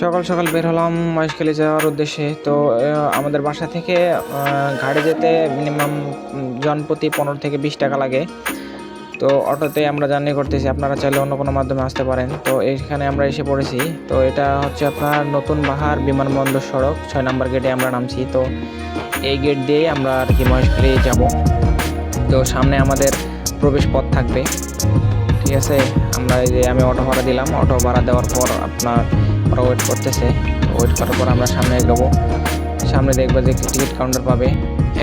সকাল সকাল বের হলাম মহেশখালী যাওয়ার উদ্দেশ্যে। তো আমাদের বাসা থেকে ঘাটে যেতে মিনিমাম জনপ্রতি পনেরো থেকে বিশ টাকা লাগে। তো, অটোতে আমরা জার্নি করতেছি। আপনারা চাইলে অন্য কোনো মাধ্যমে আসতে পারেন। তো এইখানে আমরা এসে পড়েছি। তো, এটা হচ্ছে আপনার নতুন বাহার বিমানবন্দর সড়ক। ছয় নম্বর গেটে আমরা নামছি। তো, এই গেট দিয়েই আমরা আর কি মহেশখালী যাব। তো, সামনে আমাদের প্রবেশ পথ থাকবে। ঠিক আছে? আমরা এই যে, আমি অটো ভাড়া দিলাম। অটো ভাড়া দেওয়ার পর আপনার ওরা ওয়েট করতেছে। ওয়েট করার পর আমরা সামনে এগোবো। সামনে দেখব যে টিকিট কাউন্টার পাবে।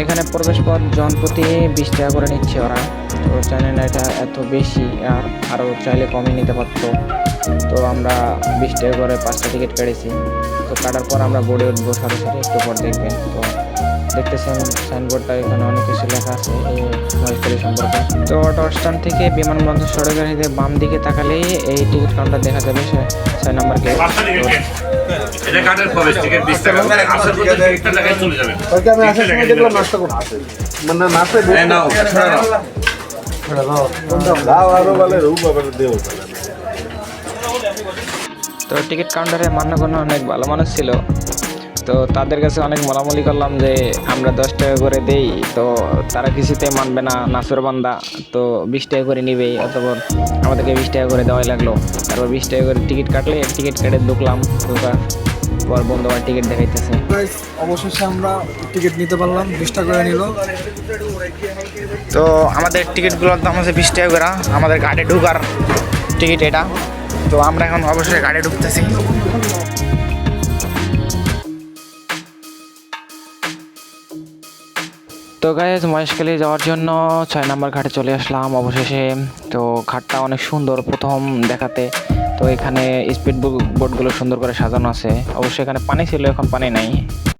এখানে প্রবেশ পথ জনপ্রতি বিশ টাকা করে নিচ্ছে ওরা। তো জানি না এটা এত বেশি আর আরও চাইলে কমে নিতে পারতো। তো আমরা বিশ টাকা করে পাঁচটা টিকিট কেটেছি তো কাটার পর আমরা বোর্ডে উঠবো সাথে, একটু পর দেখবেন। তো দেখতেছেন সাইনবোর্ডটা এখানে অনেক কিছু লেখা আছে এই মহেশখালী সম্পর্কে। তো অটো স্ট্যান্ড থেকে বিমানবন্দর সড়কের দিকে বাম দিকে তাকালেই এই টিকিট কাউন্টার দেখা যাবে ছয়- ছয় নম্বর গেট এটা কার্ডের প্রবেশ টিকিট বিশ টাকা। আসার পথে টিকিটটা টাকায় চলে যাবে। আমি আসার সময় দেখলাম নাস্তা করতেছে মানে নাস্তা নাও, দাও আরও বলে রূপ আবার দেও তো টিকিট কাউন্টারে মান্যগণ্য অনেক ভালো মানুষ ছিল। তো তাদের কাছে অনেক মলামলি করলাম যে আমরা দশ টাকা করে দেই তো তারা কিছুতে মানবে না নাসুর বান্দা। তো বিশ টাকা করে নিবেই অতপর আমাদেরকে বিশ টাকা করে দেওয়াই লাগল। তারপর বিশ টাকা করে টিকিট কাটলে টিকিট কেটে ঢুকলাম ঢুকার পর বন্ধু আমার টিকিট দেখাইতেছে। অবশেষে আমরা টিকিট নিতে পারলাম বিশ টাকা করে নিল। তো আমাদের টিকিটগুলোর দাম আছে বিশ টাকা করে আমাদের গাড়ি ঢুকার টিকিট এটা। তো আমরা এখন অবশ্যই গাড়ি ঢুকতেছি। তো গায়েজ মহেশখালী যাওয়ার জন্য ছয় নম্বর ঘাটে চলে আসলাম অবশেষে। তো ঘাটটা অনেক সুন্দর প্রথম দেখাতে। তো এখানে স্পিড বোটগুলো সুন্দর করে সাজানো আছে। অবশ্যই এখানে পানি ছিল, এখন পানি নাই।